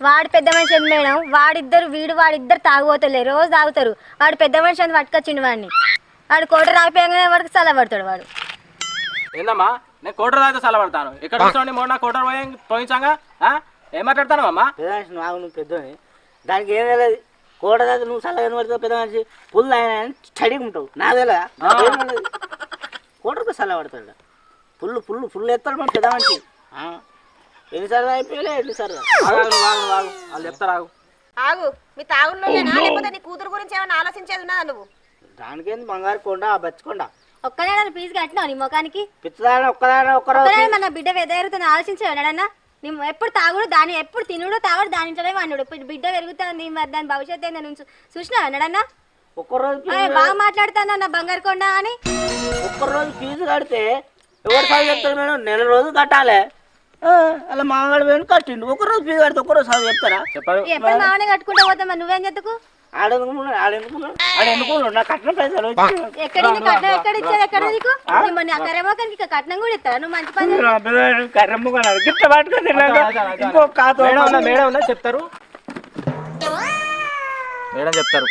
వాడు పెద్ద మనిషి అని మేడం? వాడిద్దరు వీడు వాడిద్దరు తాగుపోతలే రోజు తాగుతారు. వాడు పెద్ద మనిషి అని పట్టుకొచ్చిండు వాడిని. వాడు కోట రాకపోయాగానే వాడికి సల పడతాడు వాడు? ఏందమ్మా? నేను కోటర్ అయితే సలబడతాను ఇక్కడ కూర్చోండి మొన్న కోటర్ పోయి పోయించాగా ఆ? ఏం మాట్లాడతాను అమ్మా? పెద్ద మనిషి నువ్వు పెద్దోని. దానికి ఏం తెలియదు కోట దాకా నువ్వు చల్లగా పడుతావు పెద్ద మనిషి. పుల్లు ఆయన స్టడీగా ఉంటావు. నాదేలా కోటకు చల్ల పడతాడు. పుల్లు పుల్లు పుల్లు ఎత్తాడు మన పెద్ద మనిషి. ఆ. ఎన్నిసార్లు అయిపోయలే ఎన్నిసార్లు? ఆగు, ఆగు, ఆగు, ఆగు. వాళ్ళు చెప్తారు ఆగు. ఆగు. మీ తాగుల్లోనేనా లేకపోతే నీ కూతురు గురించి ఏమైనా ఆలోచించేది ఉన్నదా నువ్వు? దానికేంది బంగారు కొండ ఆ బచ్చకొండ ఒక్కదాని ఫీజు కట్టినావు నీ ముఖానికి? పిచ్చదాన ఒక్కదాన ఒక్కరోజు ఒక్కదాని మన బిడ్డ నీ ఎప్పుడు తాగుడు దాని ఎప్పుడు తినుడు తాగుడు దాని ఇంట్లోనే ఇప్పుడు బిడ్డ పెరుగుతుంది మరి దాని భవిష్యత్తు ఏందని ఉంచు చూసినా అన్నాడన్నా ఒక్కరోజు ఫీజు బాగా మాట్లాడుతానన్న బంగారు కొండ అని. ఒక్కరోజు ఫీజు కడితే ఎవరు చదువు చెప్తారు మేడం? నెల రోజులు కట్టాలి. అలా మామగాడు వేణు కట్టిండు. ఒక్కరోజు ఫీజు కడితే ఒక్కరోజు చదువు చెప్తారా? చెప్పారు ఎప్పుడు మామనే కట్టుకుంటా పోతాం మరి నువ్వేం చెత్తకు? ఆడెందుకున్నాడు? ఆడెందుకున్నాడు? ఆడెందుకున్నాడు? నా కట్టిన పైసలు వచ్చి ఎక్కడ కట్నం ఎక్కడ ఇచ్చేది నీకు? కట్నం కూడా ఇస్తారా? నువ్వు మంచి పని కర్రమ్ముకున్నాడు గిట్ట పట్టుకొని ఇంకో కాతో మేడం ఉన్నా మేడం ఉన్నా చెప్తారు. మేడం చెప్తారు.